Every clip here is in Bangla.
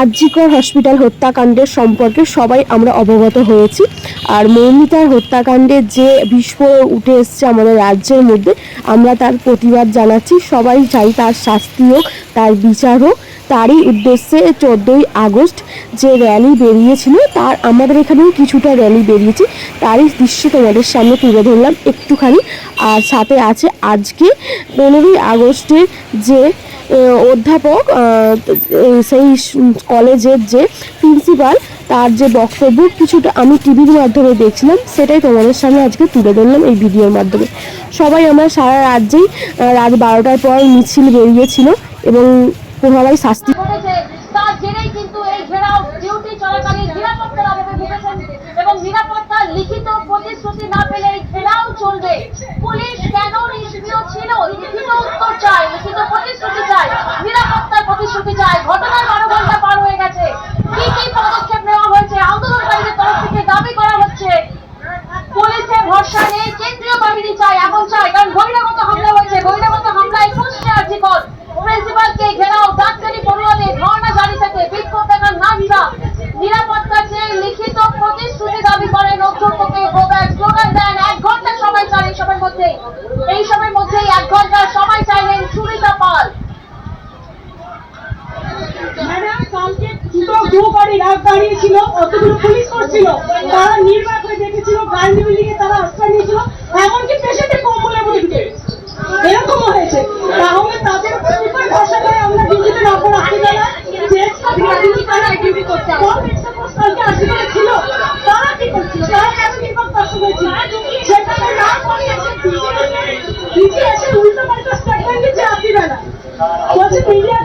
আরজিকর হসপিটাল হত্যাকাণ্ডের সম্পর্কে সবাই আমরা অবগত হয়েছি। আর মৌমিতার হত্যাকাণ্ডে যে বিস্ফোরণ উঠে এসছে আমাদের রাজ্যের মধ্যে, আমরা তার প্রতিবাদ জানাচ্ছি। সবাই চাই তার শাস্তি হোক, তার বিচার হোক। তারই উদ্দেশ্যে চোদ্দোই আগস্ট যে র্যালি বেরিয়েছিল, তার আমাদের এখানেও কিছুটা র্যালি বেরিয়েছে। তারই দৃশ্য তোমাদের সামনে তুলে ধরলাম একটুখানি। আর সাথে আছে আজকে পনেরোই আগস্টের যে অধ্যাপক সেই কলেজের যে প্রিন্সিপাল, তার যে বক্তব্য, কিছুটা আমি টিভির মাধ্যমে দেখছিলাম, সেটাই তোমাদের সামনে আজকে তুলে ধরলাম এই ভিডিওর মাধ্যমে। সবাই আমরা সারা রাজ্যেই রাত বারোটার পর মিছিল বেরিয়েছিল এবং সবাই শাস্তি ঘটেছে তার জেরেই কিন্তু এই ঘেরাও ডিউটি চলাকালীন নিরাপত্তার অভাবে ভুগেছেন এবং নিরাপত্তার লিখিত প্রতিশ্রুতি না পেলে এই ঘেরাও চলবে। পুলিশ কেন নিষ্ক্রিয় ছিল? লিখিত উত্তর চাই, লিখিত প্রতিশ্রুতি চাই, নিরাপত্তার প্রতিশ্রুতি চাই। ঘটনার বারো ঘণ্টা পার হয়ে গেছে। কি কি পদক্ষেপ নেওয়া হয়েছে? আন্দোলনকারীদের তরফ থেকে দাবি করা হচ্ছে। পুলিশের ভরসা নেই, কেন্দ্রীয় বাহিনী চাই, এখন চাই, কারণ বহিরাগত হামলা হয়েছে। বহিরাগত হামলায় ফুসছে আর্জিকর প্রিন্সিপালকে ঘেরাও, ডাক্তারি পড়ুয়াদের ধর্ণা জারি থেকে বিক্ষোভ দেখার নামটা নিরাপত্তা চেয়ে লিখিত প্রতিশ্রুতি দাবি করেন অধ্যক্ষকে গোব্যাক স্লোগান দেন এক ঘণ্টা সময় চাই এই সবের মধ্যে এই সবের মধ্যেই এক ঘণ্টা সময় চাইলেন সুমিতা পাল ম্যাডাম কালকে দুটো দু গাড়ি রাত অতগুলো পুলিশ করছিল। তারা নির্বাক হয়ে দেখেছিল গান্ধী বিল্ডিং তারা আশ্রয় নিয়েছিল এমনকি পেশেন্টের কম্বলের মধ্যে। এরকমও হয়েছে। তাহলে তাদের উপর ভরসা করে আমরা ডিউটিতে না করে আসি না যে কম ছিল। তারা কি করছিল? তারা কেন নির্বাক হয়েছিল? সেখানে না এসে এসে উল্টো পাল্টা স্টেটমেন্ট দিচ্ছে রাত্রিবেলা বলছে মিডিয়ার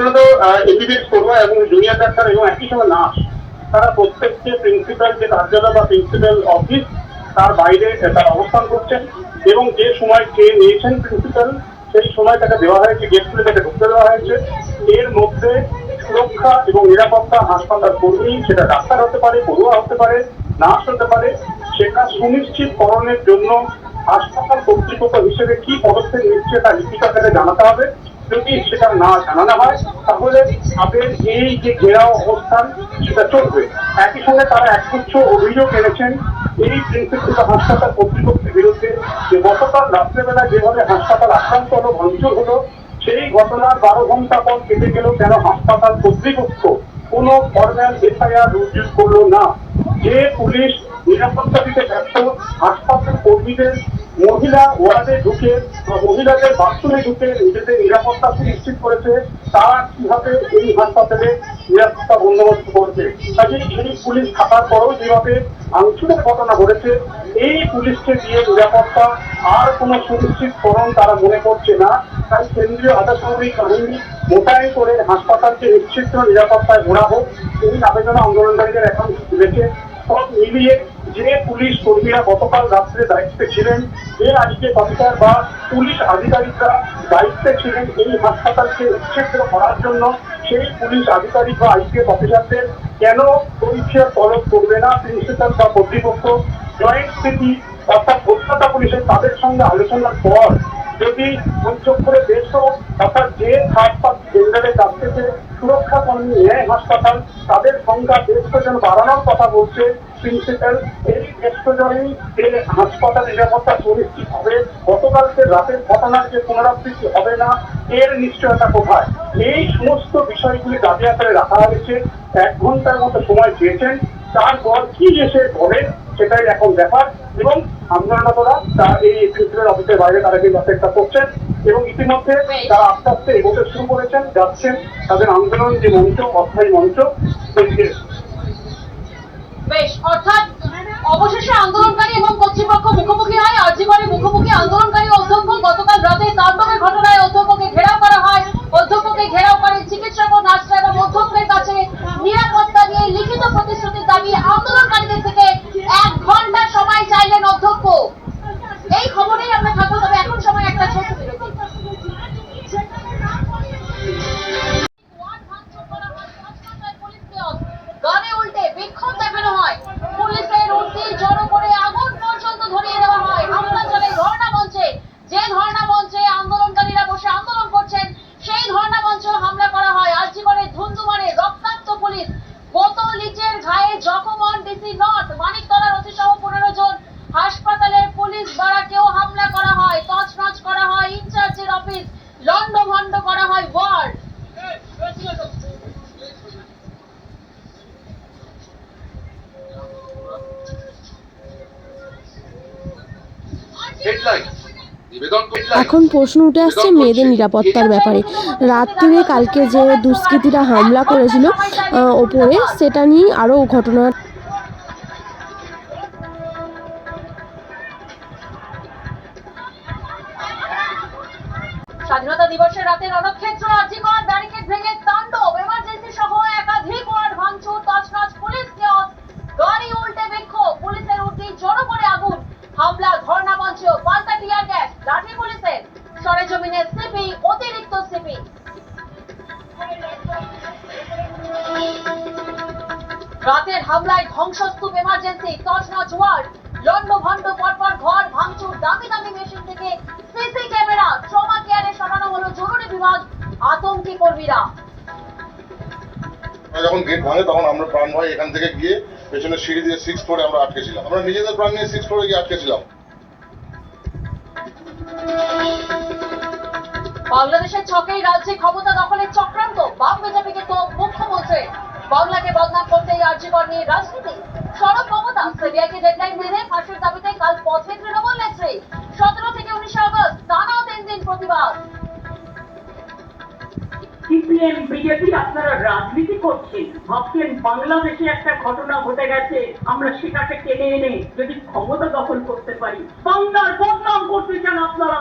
আন্দোলনত এমবিবিএস পড়ুয়া এবং জুনিয়র ডাক্তার এবং একই সময় নার্স, তারা প্রত্যেককে প্রিন্সিপাল যে কার্যালয় বা প্রিন্সিপাল অফিস তার বাইরে তারা অবস্থান করছেন এবং যে সময় কে নিয়েছেন প্রিন্সিপাল সেই সময় তাকে দেওয়া হয়েছে গেট খুলে তাকে ঢুকতে দেওয়া হয়েছে। এর মধ্যে সুরক্ষা এবং নিরাপত্তা হাসপাতাল কর্মী, সেটা ডাক্তার হতে পারে, পড়ুয়া হতে পারে, নার্স হতে পারে, সেটা সুনিশ্চিত করণের জন্য হাসপাতাল কর্তৃপক্ষ হিসেবে কি পদক্ষেপ নিচ্ছে তা আকারে জানাতে হবে। যদি সেটা না জানানো হয়, তাহলে তাদের এই যে ঘেরাও অবস্থান, সেটা চলবে। একই সঙ্গে তারা একগুচ্ছ অভিযোগ এনেছেন, এই প্রিন্সিপাল হাসপাতাল কর্তৃপক্ষের বিরুদ্ধে যে গতকাল রাত্রেবেলা যেভাবে হাসপাতাল আক্রান্ত হলো, ভাঙচুর হলো, সেই ঘটনার বারো ঘণ্টা পর কেটে গেল কেন হাসপাতাল কর্তৃপক্ষ। কোনো ফর্মাল এফআইআর রুজু করল না। যে পুলিশ নিরাপত্তা দিতে ব্যর্থ, হাসপাতাল কর্মীদের মহিলা ওয়ার্ডে ঢুকে মহিলাদের বাথরুমে ঢুকে নিজেদের নিরাপত্তা সুনিশ্চিত করেছে, তারা কীভাবে এই হাসপাতালে নিরাপত্তা বন্দোবস্ত করেছে? কাজে এই পুলিশ থাকার পরেও যেভাবে ভাঙচুরের ঘটনা ঘটেছে, এই পুলিশকে দিয়ে নিরাপত্তা আর কোনো সুনিশ্চিতকরণ তারা মনে করছে না। তাই কেন্দ্রীয় আধাসামরিক বাহিনী মোতায়েন করে হাসপাতালকে নিশ্চিত নিরাপত্তায় ঘোরা হোক। এই আবেদন আন্দোলনকারীদের এখন তুলেছে সব মিলিয়ে যে পুলিশ কর্মীরা গতকাল রাত্রে দায়িত্বে ছিলেন যে আজকে কমিটার বা পুলিশ আধিকারিকরা দায়িত্বে ছিলেন এই হাসপাতালকে উচ্ছেদ করার জন্য। সেই পুলিশ আধিকারিক বা আইপিএস অফিসারদের কেন পরীক্ষার তলব করবে না? প্রিন্সিপাল বা কর্তৃপক্ষ জয়েন্ট সিটি অর্থাৎ কলকাতা পুলিশের তাদের সঙ্গে আলোচনার পর যদি বৈঠক করে দেশও অর্থাৎ যে থার্ড পার্টি জেন্ডারের কাছ থেকে সুরক্ষা কর্মী ন্যায় হাসপাতাল, তাদের সংখ্যা দেড়শো জন বাড়ানোর কথা বলছে প্রিন্সিপাল। এই দেড়শো যে হাসপাতাল নিরাপত্তা সুনিশ্চিত হবে। গতকালকে রাতের ঘটনার যে পুনরাবৃত্তি হবে না, এর নিশ্চয়তা কোথায়? এই সমস্ত বিষয়গুলি দাবি আকারে রাখা হয়েছে। এক ঘণ্টার মতো সময় চেয়েছেন। তারপর কি এসে বলে, সেটাই এখন দেখার এবং আন্দোলনরতরা তারা এই প্রিন্সিপাল অফিসের বাইরে তারা কিন্তু অপেক্ষা করছেন এবং ইতিমধ্যে তারা আস্তে আস্তে এগোতে শুরু করেছেন যাচ্ছেন তাদের আন্দোলন যে মঞ্চ অস্থায়ী মঞ্চ বেশ অর্থাৎ অবশেষে আন্দোলনকারী এবং কর্তৃপক্ষ মুখোমুখি হয় আর্জিকরে মুখোমুখি আন্দোলনকারী অধ্যক্ষ গতকাল রাতে তাণ্ডবের ঘটনায় অধ্যক্ষকে ঘেরাও করা হয়। অধ্যক্ষকে ঘেরাও করে চিকিৎসক ও নার্সরা এবং অধ্যক্ষের কাছে নিরাপত্তা নিয়ে লিখিত প্রতিশ্রুতির দাবি আন্দোলনকারীদের থেকে এক ঘণ্টা সময় চাইলেন অধ্যক্ষ। এই খবরেই আমরা থাকব, তবে এখন সময় একটা ছোট এখন প্রশ্ন উঠে আসছে মেয়েদের নিরাপত্তার ব্যাপারে। রাত্রিরে কালকে যে দুষ্কৃতীরা হামলা করেছিল ওপরে সেটা নিয়ে আরও ঘটনা সরেজমিনের সিপি, অতিরিক্ত সিপি। রাতের হামলায় ধ্বংসস্তূপ এমার্জেন্সি তছনছ ওয়ার্ড। লন্ড ভন্ড পরপর ঘর ভাঙচুর দামি দামি মেশিন থেকে সিসি ক্যামেরা, ট্রমা কেয়ারে সরানো হলো জরুরি বিভাগ আতঙ্কি কর্মীরা। যখন গেট ভাঙে, তখন আমরা প্রাণ ভাই এখান থেকে গিয়ে পেছনে সিঁড়ি দিয়ে সিক্স ফ্লোরে আমরা আটকে ছিলাম। আমরা নিজেদের প্রাণ নিয়ে সিক্স ফ্লোরে গিয়ে আটকে ছিলাম। বাংলাদেশের ছকেই রাজ্যে ক্ষমতা দখলের চক্রান্ত। বাম বিজেপিকে তো মুখ্যমন্ত্রী বাংলাকে বদনাম করতেই আর্যিকর নিয়ে রাজনীতি। সড়ক মমতা সিবিআইকে ডেডলাইন মেনে ফাঁসির দাবিতে কাল পথে তৃণমূল নেত্রী। সতেরো থেকে উনিশে আগস্ট, টানা তিন দিন প্রতিবাদ। সিপিএম, বিজেপি, আপনারা রাজনীতি করছেন। ভাবছেন বাংলাদেশে একটা ঘটনা ঘটে গেছে, আমরা সেটাকে টেনে এনে যদি ক্ষমতা দখল করতে পারি। বাংলার বদনাম করতে চান আপনারা।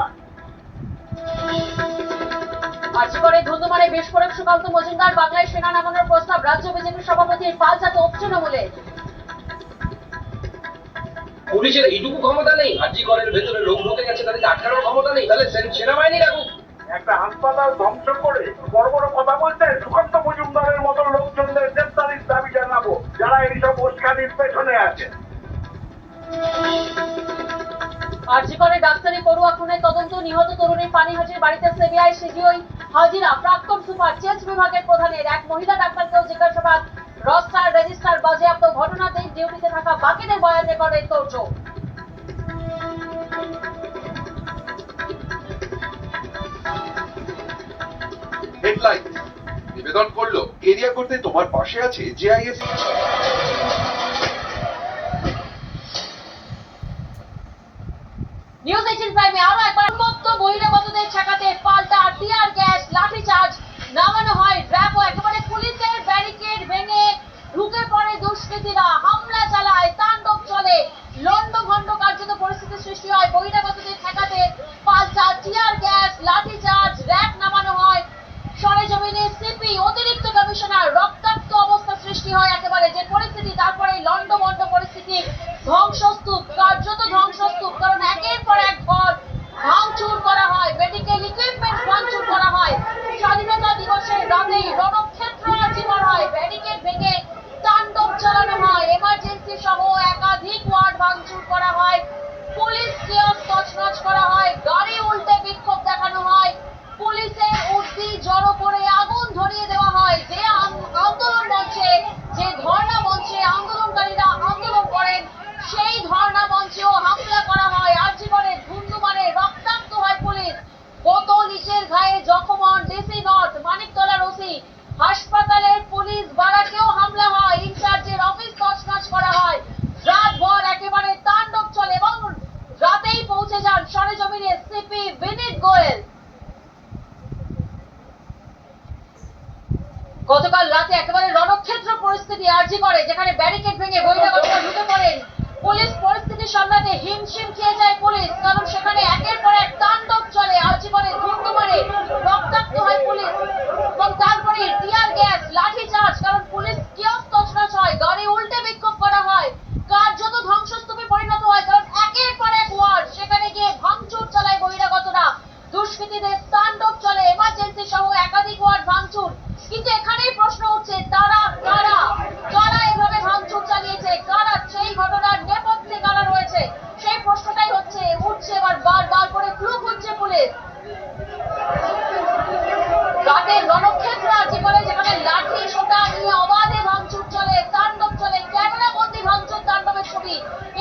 আর্যিকরে ধুন্দুমারে বিস্ফোরক সুকান্ত মজুমদার বাংলায় সেনা নামানোর প্রস্তাব রাজ্য বিজেপি সভাপতির পাল্টা তো তৃণমূলে পুলিশের এইটুকু ক্ষমতা নেই আর্জি করের ভেতরে লোক ঢুকে গেছে তাদেরকে আটকানোর ক্ষমতা নেই তাহলে সেনাবাহিনী রাখুক। একটা হাসপাতাল ধ্বংস করে বড় বড় কথা বলতে সুকান্ত মজুমদারের মতো লোকজনদের গ্রেপ্তারির দাবি জানাব যারা এইসব উস্কানির পেছনে আছে। আর্যিকরে ডাক্তারি পড়ুয়া খুনে তদন্ত নিহত তরুণীর পানিহাটির বাড়িতে সিবিআই সিজিওই হাজিরা। প্রাক্তন সুপার চেঞ্জ বিভাগের প্রধানের এক মহিলা ডাক্তারকেও জিজ্ঞাসাবাদ। রস্টার রেজিস্টার বাজেয়াপ্ত ঘটনাতেই ডিউটিতে থাকা বাকিদের বয়ান রেকর্ডের তোড়জোড় হেডলাইন নিবেদন করল, এরিয়া করতে তোমার পাশে আছে জেআইএস পাল্টা টিয়ার গ্যাস লাঠিচার্জ নামানো হয় র্যাব ও একেবারে পুলিশের ব্যারিকেড ভেঙে ঢুকে পড়ে দুষ্কৃতীরা হামলা চালায় তাণ্ডব চলে লন্ডভন্ড কার্যত পরিস্থিতি সৃষ্টি হয় বহিরাগতদের ঠেকাতে পাল্টা টিয়ার গ্যাস লাঠিচার্জ র্যাব নামানো হয় সরেজমিনে সিপি অতিরিক্ত কমিশনার রক্তাক্ত অবস্থা সৃষ্টি হয় একেবারে যে পরিস্থিতি তারপরে লন্ডভন্ড পরিস্থিতি ধ্বংস সরিয়ে দেওয়া হয় যে আম- আন্দোলন মঞ্চে যে ধর্ণা মঞ্চে আন্দোলনকারীরা আন্দোলন করেন সেই ধর্ণা মঞ্চেও হামলা করা হয় আর্জি করে ধুন্দু মারে রক্তাক্ত হয় পুলিশ বোতল ইটের ঘায়ে জখম হন ডিসি নর্থ মানিকতলার ওসি হাসপাতালের পুলিশ বারাকেও হামলা হয় ইনচার্জের অফিস তছনছ করা হয় রাতভর একেবারে তাণ্ডব চলে এবং রাতেই পৌঁছে যান সরেজমিনে সিপি বিনীত গোয়েল গতকাল রাতে একেবারে রণক্ষেত্র পরিস্থিতি আর্জি করে, যেখানে ব্যারিকেড ভেঙে বহিরাগতরা ঢুকে পড়েন পুলিশ পরিস্থিতি সামলাতে হিমশিম খেয়ে যায় পুলিশ, কারণ সেখানে একের পর এক তাণ্ডব চলে, আর্জি করে ধুন্দু মারে, রক্তাক্ত হয় পুলিশ। এবং তারপরে টিয়ার গ্যাস, লাঠি চার্জ, কারণ পুলিশ কিয়স তছনছ হয়, গাড়ি উল্টে বিক্ষোভ করা হয়। কার্যত ধ্বংসস্তূপে পরিণত হয়, কারণ একের পর এক ওয়ার্ড সেখানে গিয়ে ভাঙচুর চালায় বহিরাগতরা। দুষ্কৃতীদের তাণ্ডব চলে এমার্জেন্সি সহ একাধিক ওয়ার্ড ভাঙচুর। কিন্তু এখানেই প্রশ্ন উঠছে তারা কারা কারা এভাবে ভাঙচুর চালিয়েছে কারা সেই ঘটনার নেপথ্যে কারা রয়েছে সেই প্রশ্নটাই হচ্ছে উঠছে এবার বারবার করে ক্লু খুঁজছে পুলিশ রাতে রণক্ষেত্র আছে বলে যেখানে লাঠি সোটা নিয়ে অবাধে ভাঙচুর চলে তাণ্ডব চলে ক্যামেরা বন্দি ভাঙচুর তাণ্ডবের ছবি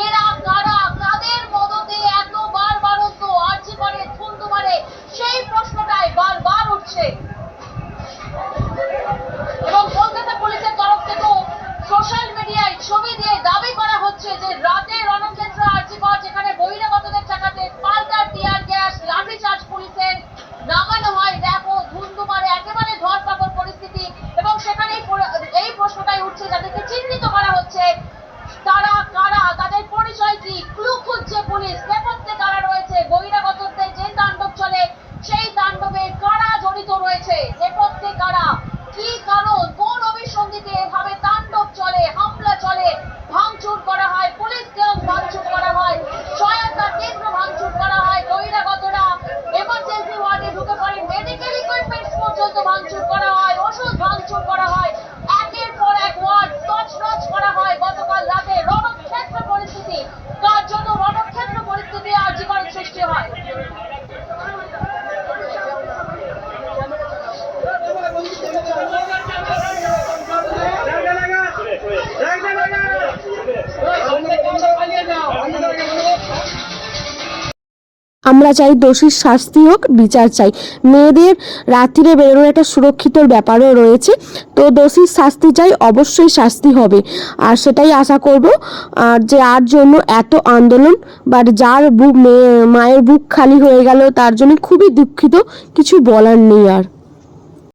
এরা কারা কাদের মদতে এত বার বারন্ত আর্জি করে ধুন্দু মারে সেই প্রশ্নটাই বারবার উঠছে এবং কলকাতা পুলিশের তরফ থেকেও সোশ্যাল মিডিয়ায় ছবি দিয়ে দাবি করা হচ্ছে যে রাতে রণক্ষেত্র আর্জিকর যেখানে বহিরাগতদের ঠেকাতে পাল্টা টিয়ার গ্যাস লাঠিচার্জ পুলিশের নামানো হয় দেখো ধুন্দু মারে একেবারে ধরপাকড় পরিস্থিতি এবং সেখানে এই প্র- এই প্রশ্নটাই উঠছে যাদেরকে চিহ্নিত করা হচ্ছে তারা কারা তাদের পরিচয় কি ক্লু খুঁজছে পুলিশ নেপথ্যে কারা রয়েছে বহিরাগতদের যে তাণ্ডব চলে সেই তাণ্ডবে কারা জড়িত রয়েছে নেপথ্যে কারা কি কারণ কোন অভিসন্ধিতে এভাবে তাণ্ডব চলে হামলা চলে ভাঙচুর করা হয় পুলিশকেও ভাঙচুর করা হয় সহায়তা কেন্দ্র ভাঙচুর করা হয় বহিরাগতরা এমার্জেন্সি ওয়ার্ডে ঢুকে পড়ে মেডিকেল ইকুইপমেন্টস পর্যন্ত ভাঙচুর করা হয় ওষুধ ভাঙচুর করা হয় একের পর এক ওয়ার্ড তছনছ করা হয় গতকাল রাতে রণক্ষেত্র পরিস্থিতি তার জন্য রণক্ষেত্র পরিস্থিতি আর্যিকর সৃষ্টি হয় আমরা চাই দোষীর শাস্তি হোক, বিচার চাই। মেয়েদের রাত্রিরে বেরোনোর একটা সুরক্ষিতর ব্যাপারও রয়েছে। তো দোষীর শাস্তি চাই, অবশ্যই শাস্তি হবে। আর সেটাই আশা করব, আর যে আর জন্য এত আন্দোলন বাট যার বুক মেয়ে মায়ের বুক খালি হয়ে গেল, তার জন্য খুবই দুঃখিত, কিছু বলার নেই আর।